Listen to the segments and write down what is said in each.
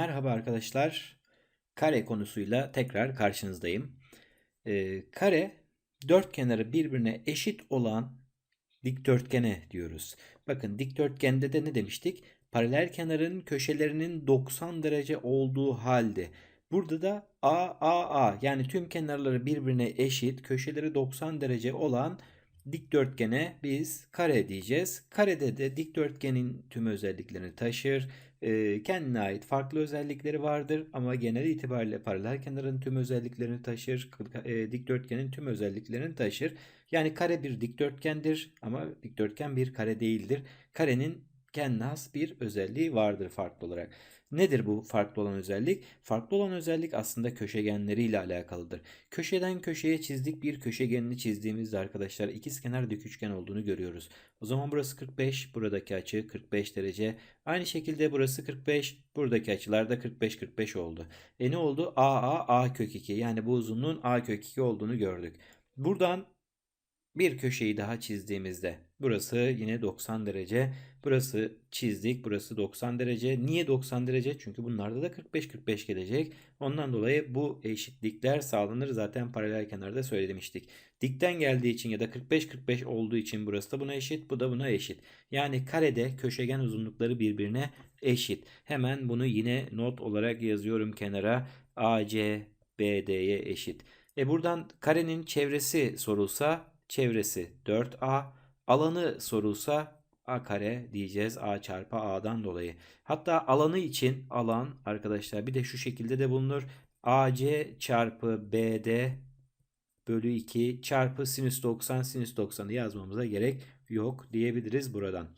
Merhaba arkadaşlar. Kare konusuyla tekrar karşınızdayım. Ee, kare dört kenarı birbirine eşit olan dikdörtgene diyoruz. Bakın dikdörtgende de ne demiştik? Paralel kenarın köşelerinin 90 derece olduğu halde. Burada da A, A, A yani tüm kenarları birbirine eşit, köşeleri 90 derece olan dikdörtgene biz kare diyeceğiz. Karede de dikdörtgenin tüm özelliklerini taşır. Ee, kendine ait farklı özellikleri vardır ama genel itibariyle paralel kenarın tüm özelliklerini taşır. E, dikdörtgenin tüm özelliklerini taşır. Yani kare bir dikdörtgendir ama dikdörtgen bir kare değildir. Karenin kendine has bir özelliği vardır farklı olarak. Nedir bu farklı olan özellik? Farklı olan özellik aslında köşegenleriyle alakalıdır. Köşeden köşeye çizdik bir köşegenini çizdiğimizde arkadaşlar ikizkenar dik üçgen olduğunu görüyoruz. O zaman burası 45, buradaki açı 45 derece. Aynı şekilde burası 45, buradaki açılar da 45-45 oldu. E ne oldu? AA A kök 2 yani bu uzunluğun A kök 2 olduğunu gördük. Buradan bir köşeyi daha çizdiğimizde burası yine 90 derece. Burası çizdik. Burası 90 derece. Niye 90 derece? Çünkü bunlarda da 45-45 gelecek. Ondan dolayı bu eşitlikler sağlanır. Zaten paralel kenarda söylemiştik. Dikten geldiği için ya da 45-45 olduğu için burası da buna eşit. Bu da buna eşit. Yani karede köşegen uzunlukları birbirine eşit. Hemen bunu yine not olarak yazıyorum kenara. AC BD'ye eşit. E buradan karenin çevresi sorulsa çevresi 4A. Alanı sorulsa A kare diyeceğiz A çarpı A'dan dolayı. Hatta alanı için alan arkadaşlar bir de şu şekilde de bulunur. AC çarpı BD bölü 2 çarpı sinüs 90 sinüs 90'ı yazmamıza gerek yok diyebiliriz buradan.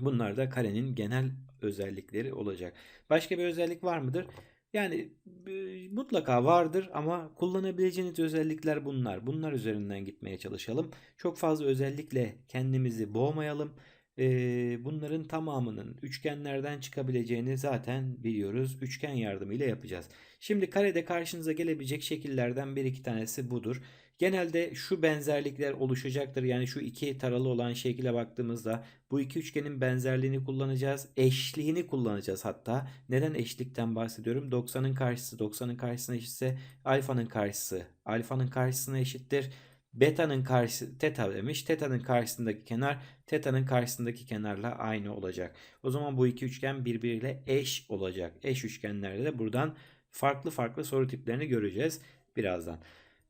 Bunlar da karenin genel özellikleri olacak. Başka bir özellik var mıdır? Yani mutlaka vardır ama kullanabileceğiniz özellikler bunlar. Bunlar üzerinden gitmeye çalışalım. Çok fazla özellikle kendimizi boğmayalım. Bunların tamamının üçgenlerden çıkabileceğini zaten biliyoruz. Üçgen yardımıyla yapacağız. Şimdi karede karşınıza gelebilecek şekillerden bir iki tanesi budur. Genelde şu benzerlikler oluşacaktır. Yani şu iki taralı olan şekile baktığımızda bu iki üçgenin benzerliğini kullanacağız. Eşliğini kullanacağız hatta. Neden eşlikten bahsediyorum? 90'ın karşısı 90'ın karşısına eşitse alfanın karşısı alfanın karşısına eşittir. Beta'nın karşısı teta demiş. Teta'nın karşısındaki kenar teta'nın karşısındaki kenarla aynı olacak. O zaman bu iki üçgen birbiriyle eş olacak. Eş üçgenlerde de buradan farklı farklı soru tiplerini göreceğiz birazdan.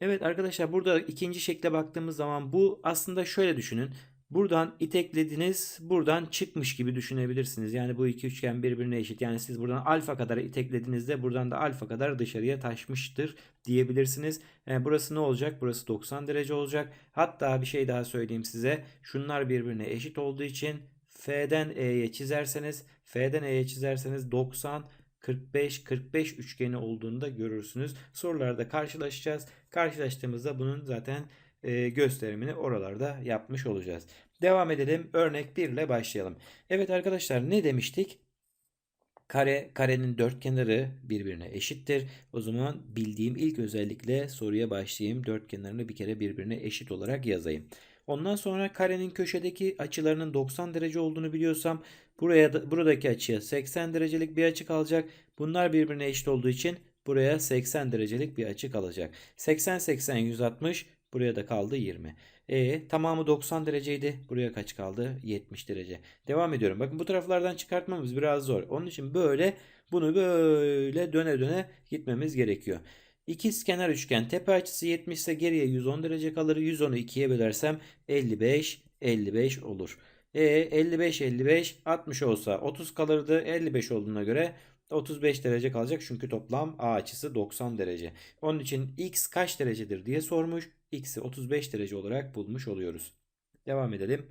Evet arkadaşlar burada ikinci şekle baktığımız zaman bu aslında şöyle düşünün. Buradan iteklediniz, buradan çıkmış gibi düşünebilirsiniz. Yani bu iki üçgen birbirine eşit. Yani siz buradan alfa kadar iteklediğinizde buradan da alfa kadar dışarıya taşmıştır diyebilirsiniz. Yani burası ne olacak? Burası 90 derece olacak. Hatta bir şey daha söyleyeyim size. Şunlar birbirine eşit olduğu için F'den E'ye çizerseniz, F'den E'ye çizerseniz 90 45-45 üçgeni olduğunu da görürsünüz. Sorularda karşılaşacağız. Karşılaştığımızda bunun zaten e, gösterimini oralarda yapmış olacağız. Devam edelim. Örnek 1 ile başlayalım. Evet arkadaşlar ne demiştik? Kare, karenin dört kenarı birbirine eşittir. O zaman bildiğim ilk özellikle soruya başlayayım. Dört kenarını bir kere birbirine eşit olarak yazayım. Ondan sonra karenin köşedeki açılarının 90 derece olduğunu biliyorsam buraya da, buradaki açıya 80 derecelik bir açı kalacak. Bunlar birbirine eşit olduğu için buraya 80 derecelik bir açı kalacak. 80 80 160 buraya da kaldı 20. E tamamı 90 dereceydi. Buraya kaç kaldı? 70 derece. Devam ediyorum. Bakın bu taraflardan çıkartmamız biraz zor. Onun için böyle bunu böyle döne döne gitmemiz gerekiyor. İkiz kenar üçgen tepe açısı 70 ise geriye 110 derece kalır. 110'u 2'ye bölersem 55 55 olur. E 55 55 60 olsa 30 kalırdı. 55 olduğuna göre 35 derece kalacak çünkü toplam A açısı 90 derece. Onun için x kaç derecedir diye sormuş. X'i 35 derece olarak bulmuş oluyoruz. Devam edelim.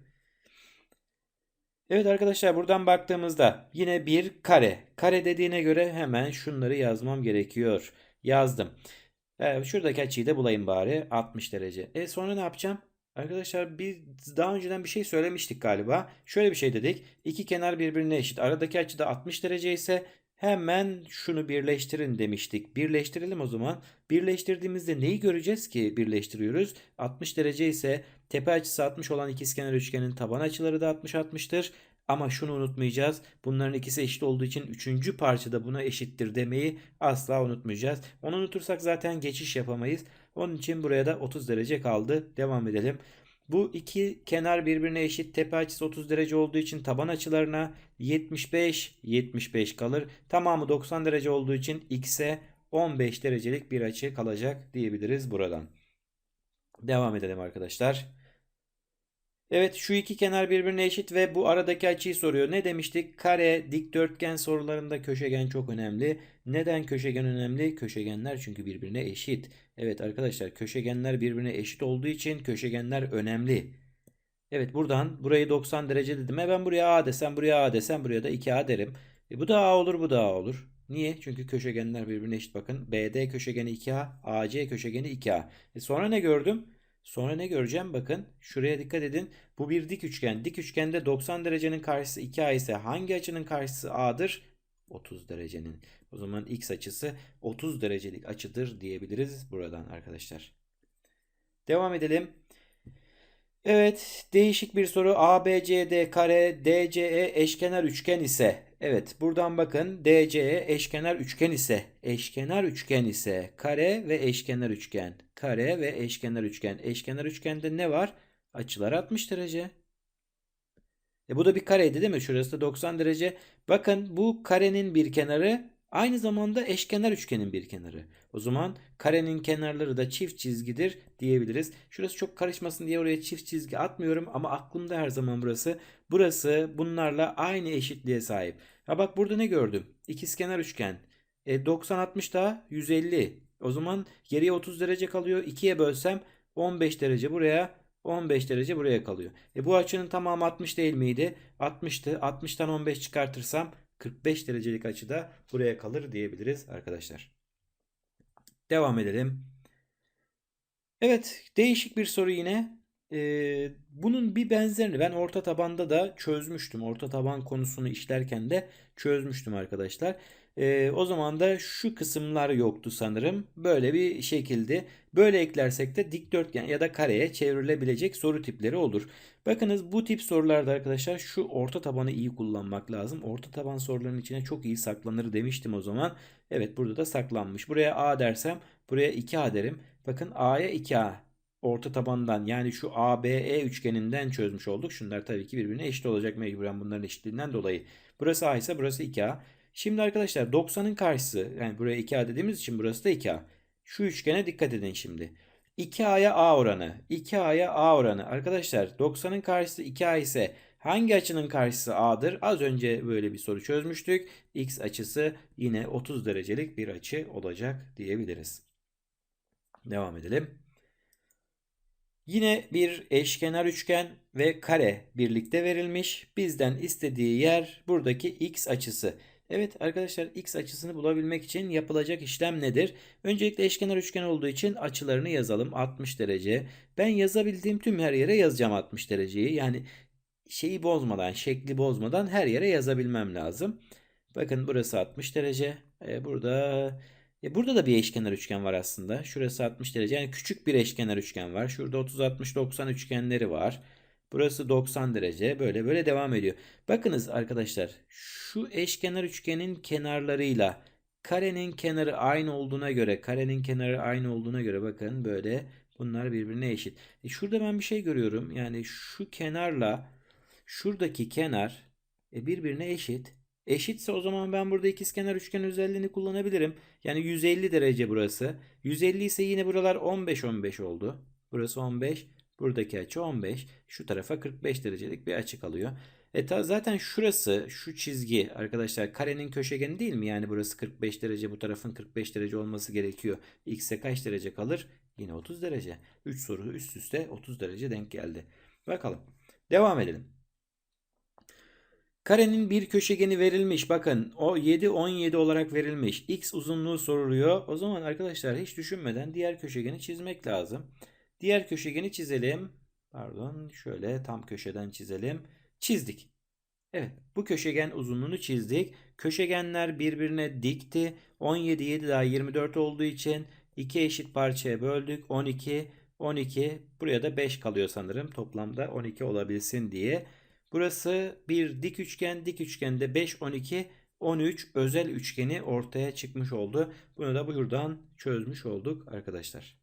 Evet arkadaşlar buradan baktığımızda yine bir kare. Kare dediğine göre hemen şunları yazmam gerekiyor. Yazdım. Evet, şuradaki açıyı da bulayım bari. 60 derece. E sonra ne yapacağım? Arkadaşlar biz daha önceden bir şey söylemiştik galiba. Şöyle bir şey dedik. İki kenar birbirine eşit. Aradaki açı da 60 derece ise hemen şunu birleştirin demiştik. Birleştirelim o zaman. Birleştirdiğimizde neyi göreceğiz ki birleştiriyoruz? 60 derece ise tepe açısı 60 olan ikizkenar üçgenin taban açıları da 60 60'tır. Ama şunu unutmayacağız. Bunların ikisi eşit olduğu için üçüncü parçada buna eşittir demeyi asla unutmayacağız. Onu unutursak zaten geçiş yapamayız. Onun için buraya da 30 derece kaldı. Devam edelim. Bu iki kenar birbirine eşit. Tepe açısı 30 derece olduğu için taban açılarına 75 75 kalır. Tamamı 90 derece olduğu için x'e 15 derecelik bir açı kalacak diyebiliriz buradan. Devam edelim arkadaşlar. Evet şu iki kenar birbirine eşit ve bu aradaki açıyı soruyor. Ne demiştik? Kare, dikdörtgen sorularında köşegen çok önemli. Neden köşegen önemli? Köşegenler çünkü birbirine eşit. Evet arkadaşlar köşegenler birbirine eşit olduğu için köşegenler önemli. Evet buradan burayı 90 derece dedim. E ben buraya A desem buraya A desem buraya da 2A derim. E bu da A olur bu da A olur. Niye? Çünkü köşegenler birbirine eşit bakın. BD köşegeni 2A, AC köşegeni 2A. E sonra ne gördüm? Sonra ne göreceğim? Bakın şuraya dikkat edin. Bu bir dik üçgen. Dik üçgende 90 derecenin karşısı 2A ise hangi açının karşısı A'dır? 30 derecenin. O zaman x açısı 30 derecelik açıdır diyebiliriz buradan arkadaşlar. Devam edelim. Evet, değişik bir soru. ABCD kare DCE eşkenar üçgen ise Evet, buradan bakın DCE eşkenar üçgen ise eşkenar üçgen ise kare ve eşkenar üçgen. Kare ve eşkenar üçgen. Eşkenar üçgende ne var? Açılar 60 derece. E bu da bir kareydi değil mi? Şurası da 90 derece. Bakın bu karenin bir kenarı aynı zamanda eşkenar üçgenin bir kenarı. O zaman karenin kenarları da çift çizgidir diyebiliriz. Şurası çok karışmasın diye oraya çift çizgi atmıyorum ama aklımda her zaman burası. Burası bunlarla aynı eşitliğe sahip. Ha bak burada ne gördüm? İkizkenar üçgen. E 90 60 daha 150. O zaman geriye 30 derece kalıyor. 2'ye bölsem 15 derece buraya 15 derece buraya kalıyor. E bu açının tamamı 60 değil miydi? 60'tı. 60'tan 15 çıkartırsam 45 derecelik açı da buraya kalır diyebiliriz arkadaşlar. Devam edelim. Evet değişik bir soru yine. Ee, bunun bir benzerini ben orta tabanda da çözmüştüm. Orta taban konusunu işlerken de çözmüştüm arkadaşlar. Ee, o zaman da şu kısımlar yoktu sanırım. Böyle bir şekilde böyle eklersek de dikdörtgen ya da kareye çevrilebilecek soru tipleri olur. Bakınız bu tip sorularda arkadaşlar şu orta tabanı iyi kullanmak lazım. Orta taban sorularının içine çok iyi saklanır demiştim o zaman. Evet burada da saklanmış. Buraya A dersem buraya 2A derim. Bakın A'ya 2A orta tabandan yani şu ABE üçgeninden çözmüş olduk. Şunlar tabii ki birbirine eşit olacak mecburen bunların eşitliğinden dolayı. Burası A ise burası 2A. Şimdi arkadaşlar 90'ın karşısı yani buraya 2A dediğimiz için burası da 2A. Şu üçgene dikkat edin şimdi. 2A'ya A oranı. 2A'ya A oranı. Arkadaşlar 90'ın karşısı 2A ise hangi açının karşısı A'dır? Az önce böyle bir soru çözmüştük. X açısı yine 30 derecelik bir açı olacak diyebiliriz. Devam edelim. Yine bir eşkenar üçgen ve kare birlikte verilmiş. Bizden istediği yer buradaki x açısı. Evet arkadaşlar x açısını bulabilmek için yapılacak işlem nedir? Öncelikle eşkenar üçgen olduğu için açılarını yazalım. 60 derece. Ben yazabildiğim tüm her yere yazacağım 60 dereceyi. Yani şeyi bozmadan, şekli bozmadan her yere yazabilmem lazım. Bakın burası 60 derece. Ee, burada e burada da bir eşkenar üçgen var aslında. Şurası 60 derece. Yani küçük bir eşkenar üçgen var. Şurada 30 60 90 üçgenleri var. Burası 90 derece. Böyle böyle devam ediyor. Bakınız arkadaşlar şu eşkenar üçgenin kenarlarıyla karenin kenarı aynı olduğuna göre karenin kenarı aynı olduğuna göre bakın böyle bunlar birbirine eşit. E şurada ben bir şey görüyorum. Yani şu kenarla şuradaki kenar e birbirine eşit. Eşitse o zaman ben burada ikizkenar üçgen özelliğini kullanabilirim. Yani 150 derece burası. 150 ise yine buralar 15 15 oldu. Burası 15. Buradaki açı 15. Şu tarafa 45 derecelik bir açı kalıyor. E ta zaten şurası şu çizgi arkadaşlar karenin köşegeni değil mi? Yani burası 45 derece bu tarafın 45 derece olması gerekiyor. X'e kaç derece kalır? Yine 30 derece. 3 soru üst üste 30 derece denk geldi. Bakalım. Devam edelim. Karenin bir köşegeni verilmiş. Bakın o 7 17 olarak verilmiş. X uzunluğu soruluyor. O zaman arkadaşlar hiç düşünmeden diğer köşegeni çizmek lazım. Diğer köşegeni çizelim. Pardon şöyle tam köşeden çizelim. Çizdik. Evet bu köşegen uzunluğunu çizdik. Köşegenler birbirine dikti. 17 7 daha 24 olduğu için iki eşit parçaya böldük. 12 12 buraya da 5 kalıyor sanırım. Toplamda 12 olabilsin diye. Burası bir dik üçgen. Dik üçgende 5, 12, 13 özel üçgeni ortaya çıkmış oldu. Bunu da buradan çözmüş olduk arkadaşlar.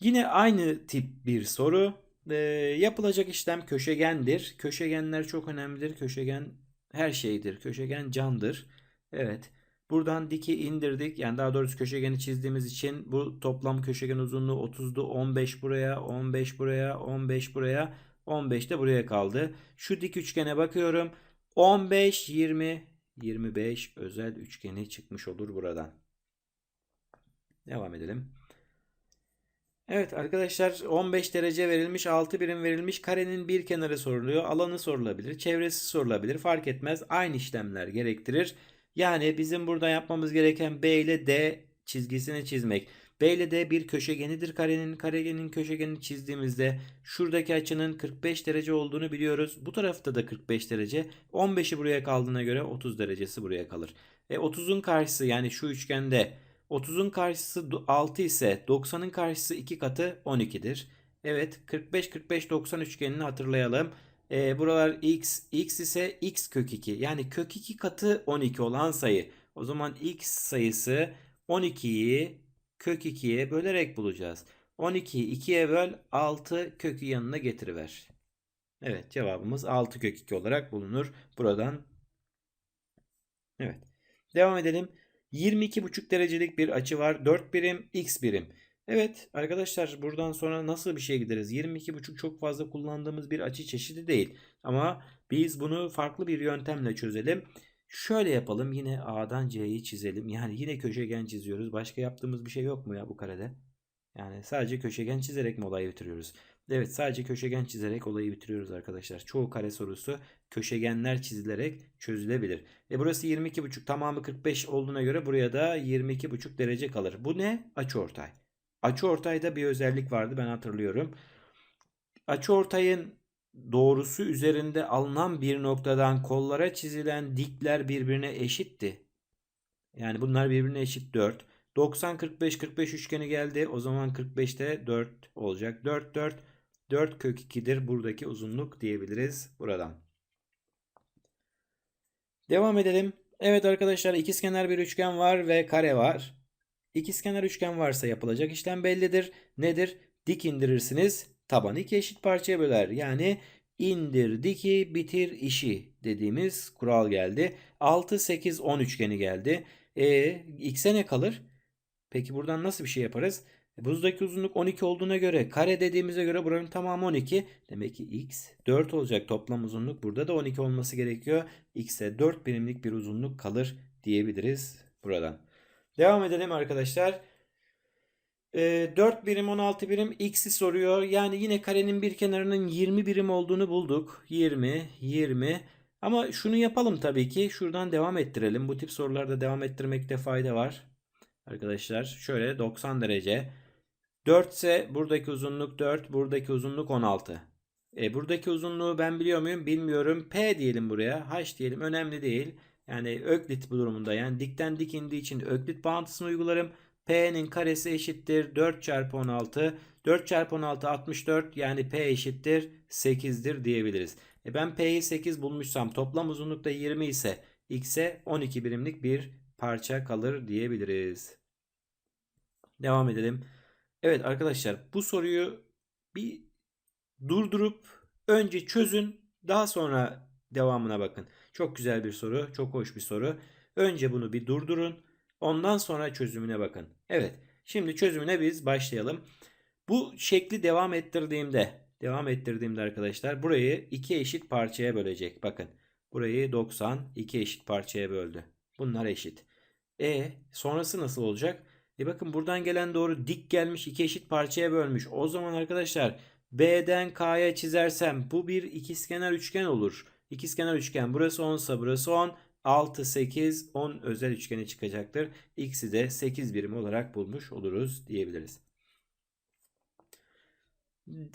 Yine aynı tip bir soru. Ee, yapılacak işlem köşegendir. Köşegenler çok önemlidir. Köşegen her şeydir. Köşegen candır. Evet. Buradan diki indirdik. Yani daha doğrusu köşegeni çizdiğimiz için bu toplam köşegen uzunluğu 30'du. 15 buraya, 15 buraya, 15 buraya, 15 de buraya kaldı. Şu dik üçgene bakıyorum. 15, 20, 25 özel üçgeni çıkmış olur buradan. Devam edelim. Evet arkadaşlar 15 derece verilmiş 6 birim verilmiş karenin bir kenarı soruluyor alanı sorulabilir çevresi sorulabilir fark etmez aynı işlemler gerektirir. Yani bizim burada yapmamız gereken B ile D çizgisini çizmek. B ile D bir köşegenidir karenin. Karenin köşegenini çizdiğimizde şuradaki açının 45 derece olduğunu biliyoruz. Bu tarafta da 45 derece. 15'i buraya kaldığına göre 30 derecesi buraya kalır. E 30'un karşısı yani şu üçgende 30'un karşısı 6 ise 90'ın karşısı 2 katı 12'dir. Evet 45 45 90 üçgenini hatırlayalım. E, buralar x x ise x kök 2 yani kök 2 katı 12 olan sayı. O zaman x sayısı 12'yi kök 2'ye bölerek bulacağız. 12'yi 2'ye böl 6 kökü yanına getiriver. Evet cevabımız 6 kök 2 olarak bulunur. Buradan Evet. Devam edelim. 22,5 derecelik bir açı var. 4 birim x birim. Evet arkadaşlar buradan sonra nasıl bir şey gideriz? 22,5 çok fazla kullandığımız bir açı çeşidi değil. Ama biz bunu farklı bir yöntemle çözelim. Şöyle yapalım yine A'dan C'yi çizelim. Yani yine köşegen çiziyoruz. Başka yaptığımız bir şey yok mu ya bu karede? Yani sadece köşegen çizerek mi olayı bitiriyoruz? Evet sadece köşegen çizerek olayı bitiriyoruz arkadaşlar. Çoğu kare sorusu köşegenler çizilerek çözülebilir. E burası 22,5 tamamı 45 olduğuna göre buraya da 22,5 derece kalır. Bu ne? Açıortay. Açıortayda bir özellik vardı ben hatırlıyorum. Açıortayın doğrusu üzerinde alınan bir noktadan kollara çizilen dikler birbirine eşitti. Yani bunlar birbirine eşit 4. 90 45 45 üçgeni geldi. O zaman 45'te 4 olacak. 4 4 4 kök 2'dir buradaki uzunluk diyebiliriz buradan. Devam edelim. Evet arkadaşlar ikizkenar bir üçgen var ve kare var. İkizkenar üçgen varsa yapılacak işlem bellidir. Nedir? Dik indirirsiniz. Tabanı iki eşit parçaya böler. Yani indir diki bitir işi dediğimiz kural geldi. 6 8 10 üçgeni geldi. E x'e ne kalır? Peki buradan nasıl bir şey yaparız? E, buzdaki uzunluk 12 olduğuna göre kare dediğimize göre buranın tamamı 12. Demek ki x 4 olacak toplam uzunluk. Burada da 12 olması gerekiyor. x'e 4 birimlik bir uzunluk kalır diyebiliriz buradan. Devam edelim arkadaşlar. E, 4 birim 16 birim x'i soruyor. Yani yine karenin bir kenarının 20 birim olduğunu bulduk. 20, 20. Ama şunu yapalım tabii ki. Şuradan devam ettirelim. Bu tip sorularda devam ettirmekte fayda var. Arkadaşlar şöyle 90 derece. 4 ise buradaki uzunluk 4, buradaki uzunluk 16. E, buradaki uzunluğu ben biliyor muyum? Bilmiyorum. P diyelim buraya. H diyelim. Önemli değil. Yani öklit bu durumunda. Yani dikten dik indiği için öklit bağıntısını uygularım. P'nin karesi eşittir 4 çarpı 16. 4 çarpı 16 64 yani P eşittir 8'dir diyebiliriz. E ben P'yi 8 bulmuşsam toplam uzunluk da 20 ise X'e 12 birimlik bir parça kalır diyebiliriz. Devam edelim. Evet arkadaşlar bu soruyu bir durdurup önce çözün daha sonra devamına bakın. Çok güzel bir soru, çok hoş bir soru. Önce bunu bir durdurun. Ondan sonra çözümüne bakın. Evet. Şimdi çözümüne biz başlayalım. Bu şekli devam ettirdiğimde, devam ettirdiğimde arkadaşlar burayı iki eşit parçaya bölecek. Bakın. Burayı 90 iki eşit parçaya böldü. Bunlar eşit. E sonrası nasıl olacak? E bakın buradan gelen doğru dik gelmiş iki eşit parçaya bölmüş. O zaman arkadaşlar B'den K'ya çizersem bu bir ikizkenar üçgen olur. İkizkenar üçgen burası 10 ise burası 10. 6, 8, 10 özel üçgeni çıkacaktır. X'i de 8 birim olarak bulmuş oluruz diyebiliriz.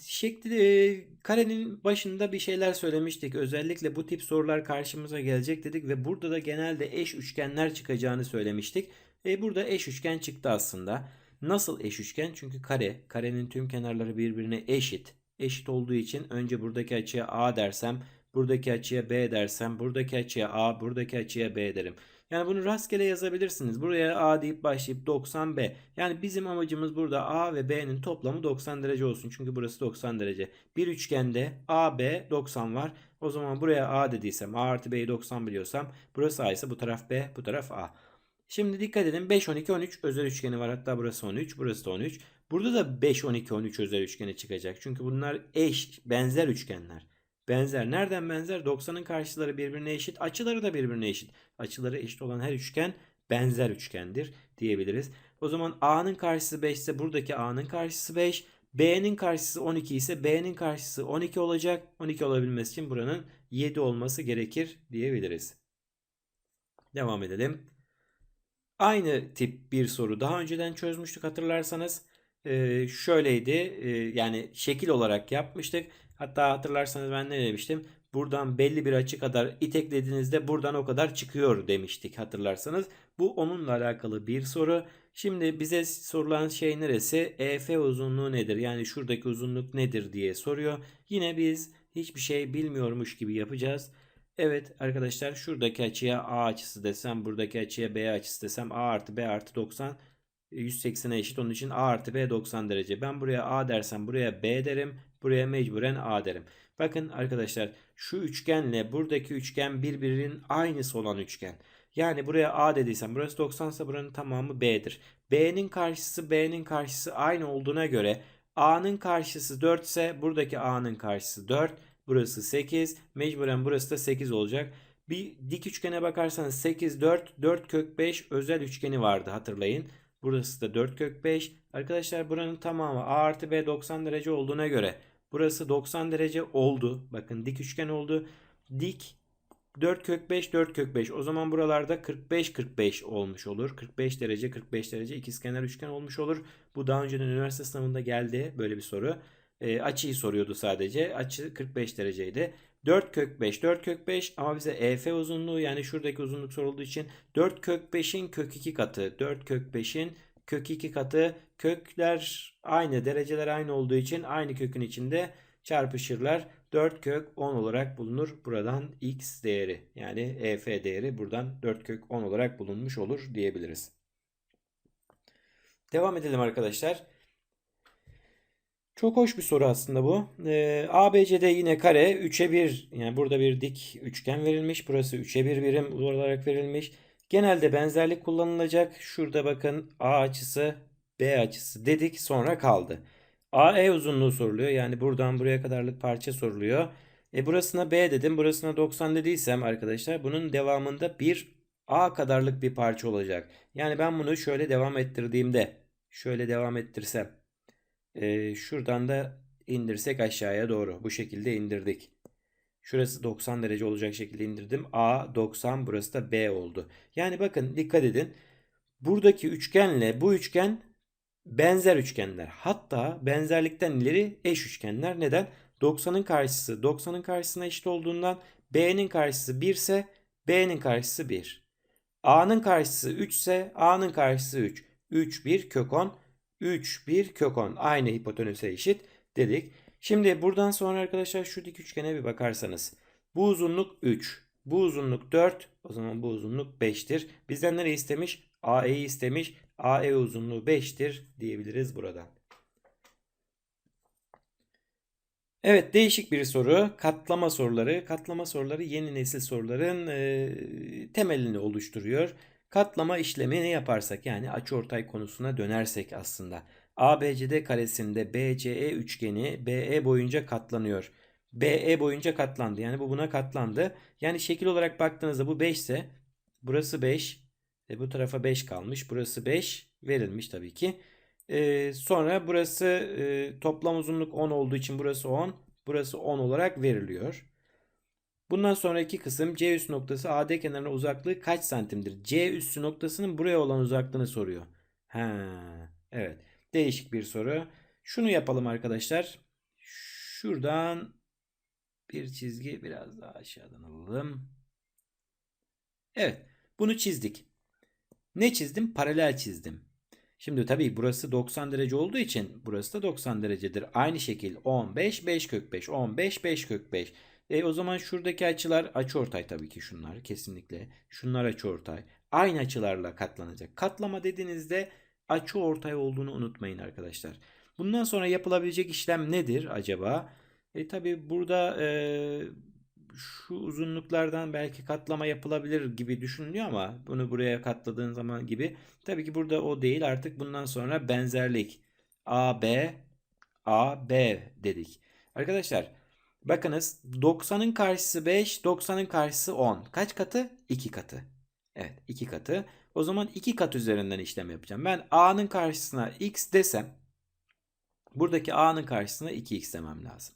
Şekli e, karenin başında bir şeyler söylemiştik. Özellikle bu tip sorular karşımıza gelecek dedik ve burada da genelde eş üçgenler çıkacağını söylemiştik. E burada eş üçgen çıktı aslında. Nasıl eş üçgen? Çünkü kare, karenin tüm kenarları birbirine eşit. eşit olduğu için önce buradaki açıya A dersem, buradaki açıya B dersem, buradaki açıya A, buradaki açıya B derim. Yani bunu rastgele yazabilirsiniz. Buraya A deyip başlayıp 90 B. Yani bizim amacımız burada A ve B'nin toplamı 90 derece olsun. Çünkü burası 90 derece. Bir üçgende A, B 90 var. O zaman buraya A dediysem A artı B'yi 90 biliyorsam burası A ise bu taraf B, bu taraf A. Şimdi dikkat edin 5, 12, 13 özel üçgeni var. Hatta burası 13, burası da 13. Burada da 5, 12, 13 özel üçgeni çıkacak. Çünkü bunlar eş, benzer üçgenler. Benzer. Nereden benzer? 90'ın karşıları birbirine eşit. Açıları da birbirine eşit. Açıları eşit olan her üçgen benzer üçgendir diyebiliriz. O zaman A'nın karşısı 5 ise buradaki A'nın karşısı 5. B'nin karşısı 12 ise B'nin karşısı 12 olacak. 12 olabilmesi için buranın 7 olması gerekir diyebiliriz. Devam edelim. Aynı tip bir soru daha önceden çözmüştük hatırlarsanız. Ee, şöyleydi ee, yani şekil olarak yapmıştık. Hatta hatırlarsanız ben ne demiştim? Buradan belli bir açı kadar iteklediğinizde buradan o kadar çıkıyor demiştik hatırlarsanız. Bu onunla alakalı bir soru. Şimdi bize sorulan şey neresi? EF uzunluğu nedir? Yani şuradaki uzunluk nedir diye soruyor. Yine biz hiçbir şey bilmiyormuş gibi yapacağız. Evet arkadaşlar şuradaki açıya A açısı desem buradaki açıya B açısı desem A artı B artı 90 180'e eşit. Onun için A artı B 90 derece. Ben buraya A dersem buraya B derim. Buraya mecburen A derim. Bakın arkadaşlar şu üçgenle buradaki üçgen birbirinin aynısı olan üçgen. Yani buraya A dediysem burası 90 ise buranın tamamı B'dir. B'nin karşısı B'nin karşısı aynı olduğuna göre A'nın karşısı 4 ise buradaki A'nın karşısı 4. Burası 8. Mecburen burası da 8 olacak. Bir dik üçgene bakarsanız 8, 4, 4 kök 5 özel üçgeni vardı hatırlayın. Burası da 4 kök 5. Arkadaşlar buranın tamamı A artı B 90 derece olduğuna göre burası 90 derece oldu. Bakın dik üçgen oldu. Dik 4 kök 5 4 kök 5. O zaman buralarda 45 45 olmuş olur. 45 derece 45 derece ikizkenar üçgen olmuş olur. Bu daha önceden üniversite sınavında geldi böyle bir soru. E, açıyı soruyordu sadece. Açı 45 dereceydi. 4 kök 5 4 kök 5 ama bize EF uzunluğu yani şuradaki uzunluk sorulduğu için 4 kök 5'in kök 2 katı 4 kök 5'in kök 2 katı kökler aynı dereceler aynı olduğu için aynı kökün içinde çarpışırlar. 4 kök 10 olarak bulunur. Buradan x değeri yani EF değeri buradan 4 kök 10 olarak bulunmuş olur diyebiliriz. Devam edelim arkadaşlar. Çok hoş bir soru aslında bu. Ee, ABCD yine kare 3'e 1 yani burada bir dik üçgen verilmiş. Burası 3'e 1 birim olarak verilmiş. Genelde benzerlik kullanılacak. Şurada bakın A açısı B açısı dedik sonra kaldı. AE uzunluğu soruluyor. Yani buradan buraya kadarlık parça soruluyor. E burasına B dedim. Burasına 90 dediysem arkadaşlar bunun devamında bir A kadarlık bir parça olacak. Yani ben bunu şöyle devam ettirdiğimde şöyle devam ettirsem e, şuradan da indirsek aşağıya doğru. Bu şekilde indirdik. Şurası 90 derece olacak şekilde indirdim. A 90 burası da B oldu. Yani bakın dikkat edin. Buradaki üçgenle bu üçgen benzer üçgenler. Hatta benzerlikten ileri eş üçgenler. Neden? 90'ın karşısı 90'ın karşısına eşit olduğundan B'nin karşısı 1 ise B'nin karşısı 1. A'nın karşısı 3 ise A'nın karşısı 3. 3 1 kök 10. 3 1 kök 10 aynı hipotenüse eşit dedik. Şimdi buradan sonra arkadaşlar şu dik üçgene bir bakarsanız. Bu uzunluk 3. Bu uzunluk 4. O zaman bu uzunluk 5'tir. Bizden nereyi istemiş? AE'yi istemiş. AE uzunluğu 5'tir diyebiliriz buradan. Evet değişik bir soru. Katlama soruları. Katlama soruları yeni nesil soruların e, temelini oluşturuyor. Katlama işlemini yaparsak yani açıortay konusuna dönersek aslında. ABCD karesinde BCE üçgeni BE boyunca katlanıyor. BE boyunca katlandı. Yani bu buna katlandı. Yani şekil olarak baktığınızda bu 5 ise burası 5. E bu tarafa 5 kalmış. Burası 5 verilmiş tabii ki. E, sonra burası e, toplam uzunluk 10 olduğu için burası 10. Burası 10 olarak veriliyor. Bundan sonraki kısım C üssü noktası AD kenarına uzaklığı kaç santimdir? C üssü noktasının buraya olan uzaklığını soruyor. Ha, evet. Değişik bir soru. Şunu yapalım arkadaşlar. Şuradan bir çizgi biraz daha aşağıdan alalım. Evet. Bunu çizdik. Ne çizdim? Paralel çizdim. Şimdi tabii burası 90 derece olduğu için burası da 90 derecedir. Aynı şekil 15 5 kök 5 15 5 kök 5. E o zaman şuradaki açılar açıortay tabii ki şunlar kesinlikle. Şunlar açıortay. Aynı açılarla katlanacak. Katlama dediğinizde açıortay olduğunu unutmayın arkadaşlar. Bundan sonra yapılabilecek işlem nedir acaba? E tabii burada e, şu uzunluklardan belki katlama yapılabilir gibi düşünülüyor ama bunu buraya katladığın zaman gibi tabii ki burada o değil artık bundan sonra benzerlik AB AB dedik. Arkadaşlar bakınız 90'ın karşısı 5 90'ın karşısı 10 kaç katı? 2 katı. Evet 2 katı. O zaman 2 kat üzerinden işlem yapacağım. Ben A'nın karşısına X desem buradaki A'nın karşısına 2X demem lazım.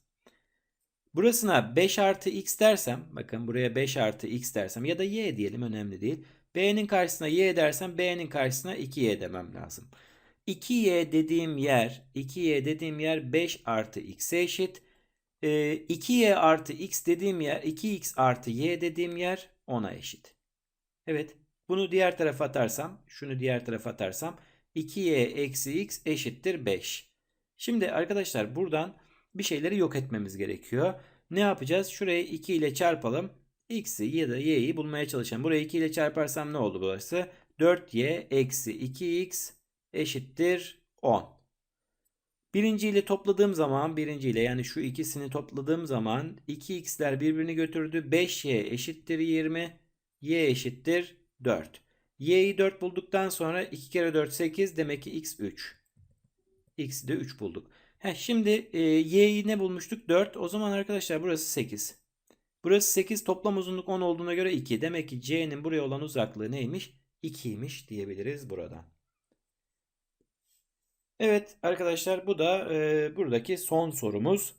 Burasına 5 artı x dersem bakın buraya 5 artı x dersem ya da y diyelim önemli değil. B'nin karşısına y dersem B'nin karşısına 2y demem lazım. 2y dediğim yer 2y dediğim yer 5 artı x'e eşit. Ee, 2y artı x dediğim yer 2x artı y dediğim yer 10'a eşit. Evet bunu diğer tarafa atarsam şunu diğer tarafa atarsam 2y eksi x eşittir 5. Şimdi arkadaşlar buradan bir şeyleri yok etmemiz gerekiyor. Ne yapacağız? Şurayı 2 ile çarpalım. X'i ya da y'yi bulmaya çalışalım. Burayı 2 ile çarparsam ne oldu burası? 4y eksi 2x eşittir 10. Birinci ile topladığım zaman birinci ile yani şu ikisini topladığım zaman 2x'ler birbirini götürdü. 5y eşittir 20. y eşittir 4. y'yi 4 bulduktan sonra 2 kere 4 8 demek ki x 3. x'i de 3 bulduk. Heh, şimdi e, y'yi ne bulmuştuk? 4. O zaman arkadaşlar burası 8. Burası 8 toplam uzunluk 10 olduğuna göre 2. Demek ki c'nin buraya olan uzaklığı neymiş? 2'ymiş diyebiliriz burada. Evet arkadaşlar bu da e, buradaki son sorumuz.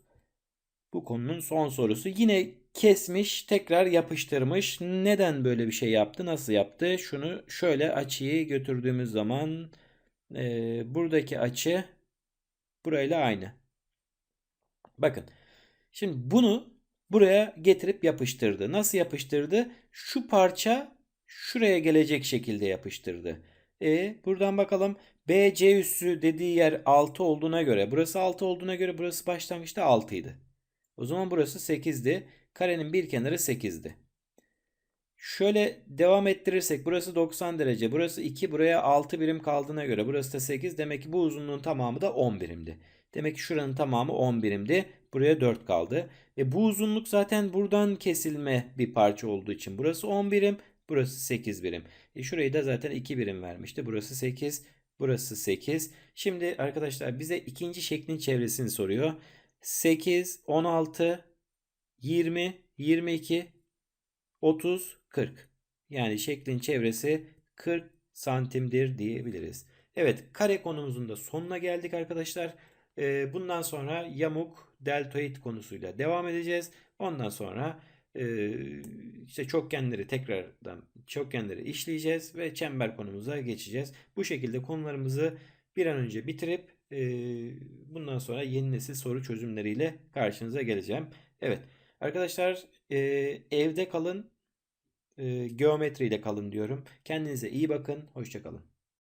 Bu konunun son sorusu. Yine kesmiş tekrar yapıştırmış. Neden böyle bir şey yaptı? Nasıl yaptı? Şunu şöyle açıyı götürdüğümüz zaman e, buradaki açı burayla aynı. Bakın. Şimdi bunu buraya getirip yapıştırdı. Nasıl yapıştırdı? Şu parça şuraya gelecek şekilde yapıştırdı. E buradan bakalım. BC üssü dediği yer 6 olduğuna göre burası 6 olduğuna göre burası başlangıçta 6 idi. O zaman burası 8'di. Karenin bir kenarı 8'di. Şöyle devam ettirirsek burası 90 derece. Burası 2 buraya 6 birim kaldığına göre burası da 8. Demek ki bu uzunluğun tamamı da 10 birimdi. Demek ki şuranın tamamı 10 birimdi. Buraya 4 kaldı. E bu uzunluk zaten buradan kesilme bir parça olduğu için burası 10 birim. Burası 8 birim. E şurayı da zaten 2 birim vermişti. Burası 8. Burası 8. Şimdi arkadaşlar bize ikinci şeklin çevresini soruyor. 8, 16, 20, 22, 30, 40. Yani şeklin çevresi 40 santimdir diyebiliriz. Evet kare konumuzun da sonuna geldik arkadaşlar. Ee, bundan sonra yamuk deltoid konusuyla devam edeceğiz. Ondan sonra işte çokgenleri tekrardan çokgenleri işleyeceğiz ve çember konumuza geçeceğiz. Bu şekilde konularımızı bir an önce bitirip bundan sonra yeni nesil soru çözümleriyle karşınıza geleceğim. Evet arkadaşlar evde kalın geometriyle kalın diyorum. Kendinize iyi bakın. Hoşçakalın.